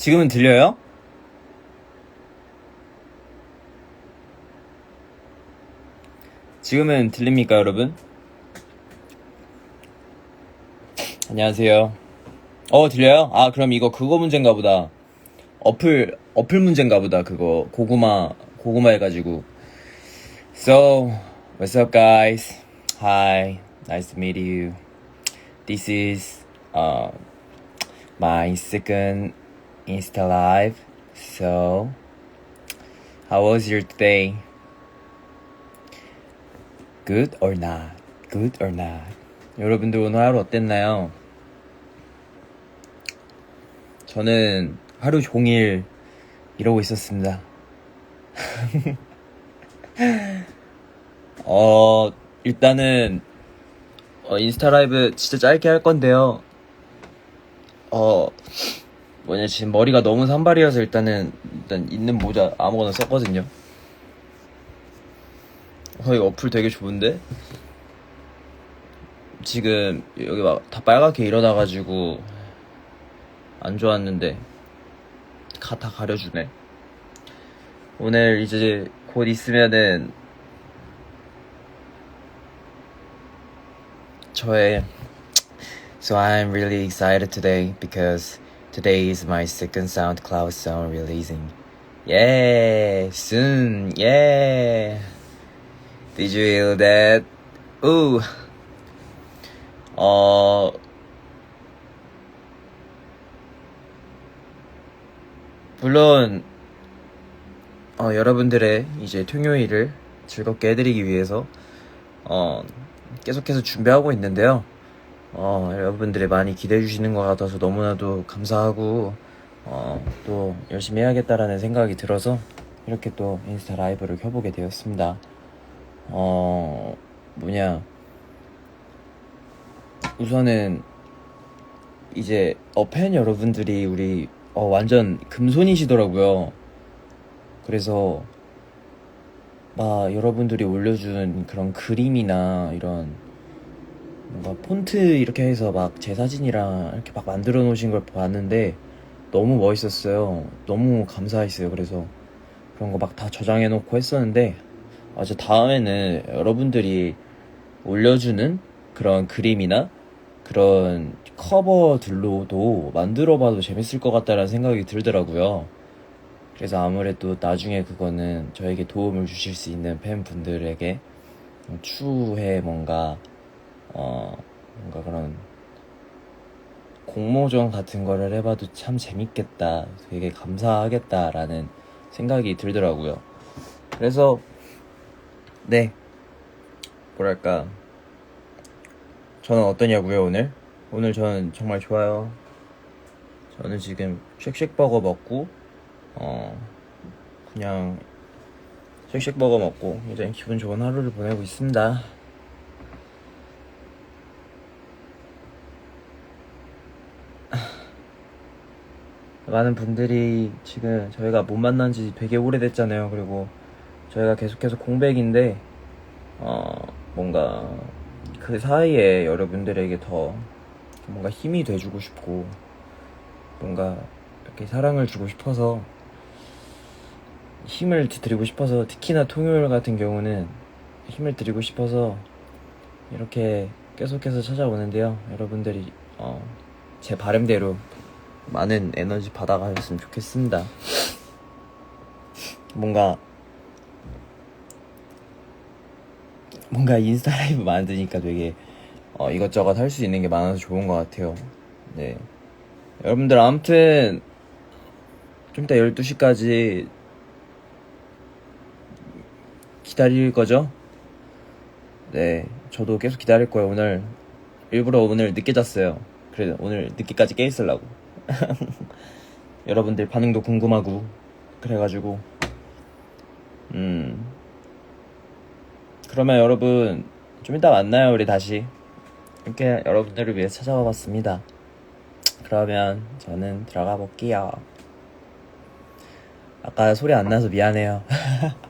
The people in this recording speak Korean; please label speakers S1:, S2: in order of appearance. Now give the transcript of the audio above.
S1: 지금은 들려요? 지금은 들립니까, 여러분? 안녕하세요. 어, 들려요? 아, 그럼 이거 그거 문제인가 보다. 어플, 어플 문제인가 보다, 그거. 고구마, 고구마 해가지고. So, what's up, guys? Hi, nice to meet you. This is, uh, my second Insta Live. So, how was your day? Good or not? Good or not? 여러분들 오늘 하루 어땠나요? 저는 하루 종일 이러고 있었습니다. 어, 일단은, 어, 인스타 라이브 진짜 짧게 할 건데요. 어, 뭐냐, 지금 머리가 너무 산발이어서 일단은, 일단 있는 모자 아무거나 썼거든요. 어, 이거 어플 되게 좋은데? 지금 여기 막 다 빨갛게 일어나가지고 안 좋았는데 가, 다 가려주네. 오늘 이제 곧 있으면은 저의 So I'm really excited today because today is my second SoundCloud song releasing. Yeah, soon, yeah. Did you hear that? Ooh. 어, 물론, 어, 여러분들의 이제 토요일을 즐겁게 해드리기 위해서, 어, 계속해서 준비하고 있는데요. 어, 여러분들이 많이 기대해 주시는 것 같아서 너무나도 감사하고, 어, 또 열심히 해야겠다라는 생각이 들어서 이렇게 또 인스타 라이브를 켜보게 되었습니다. 어, 뭐냐. 우선은 이제 어 팬 여러분들이 우리 어, 완전 금손이시더라고요. 그래서 막 여러분들이 올려준 그런 그림이나 이런 뭔가 폰트 이렇게 해서 막 제 사진이랑 이렇게 막 만들어 놓으신 걸 봤는데 너무 멋있었어요. 너무 감사했어요. 그래서 그런 거 막 다 저장해 놓고 했었는데 아, 저 다음에는 여러분들이 올려주는 그런 그림이나 그런 커버들로도 만들어 봐도 재밌을 것 같다라는 생각이 들더라고요. 그래서 아무래도 나중에 그거는 저에게 도움을 주실 수 있는 팬분들에게 추후에 뭔가, 어, 뭔가 그런 공모전 같은 거를 해봐도 참 재밌겠다. 되게 감사하겠다라는 생각이 들더라고요. 그래서, 네. 뭐랄까. 저는 어떠냐고요, 오늘? 오늘 저는 정말 좋아요. 저는 지금 쉑쉑버거 먹고, 어, 그냥 쉑쉑버거 먹고, 굉장히 기분 좋은 하루를 보내고 있습니다. 많은 분들이 지금 저희가 못 만난 지 되게 오래됐잖아요. 그리고 저희가 계속해서 공백인데, 어, 뭔가 그 사이에 여러분들에게 더 뭔가 힘이 돼주고 싶고, 뭔가 이렇게 사랑을 주고 싶어서, 힘을 드리고 싶어서, 특히나 통요일 같은 경우는 힘을 드리고 싶어서 이렇게 계속해서 찾아오는데요. 여러분들이, 어, 제 바람대로 많은 에너지 받아가셨으면 좋겠습니다. 뭔가 뭔가 인스타 라이브 만드니까 되게 어, 이것저것 할 수 있는 게 많아서 좋은 것 같아요. 네. 여러분들 아무튼 좀 이따 12시까지 기다릴 거죠? 네. 저도 계속 기다릴 거예요. 오늘 일부러 오늘 늦게 잤어요. 그래도 오늘 늦게까지 깨 있으려고. 여러분들 반응도 궁금하고 그래가지고. 음. 그러면 여러분 좀 이따 만나요 우리 다시. 이렇게 여러분들을 위해 찾아와 봤습니다. 그러면 저는 들어가 볼게요. 아까 소리 안 나서 미안해요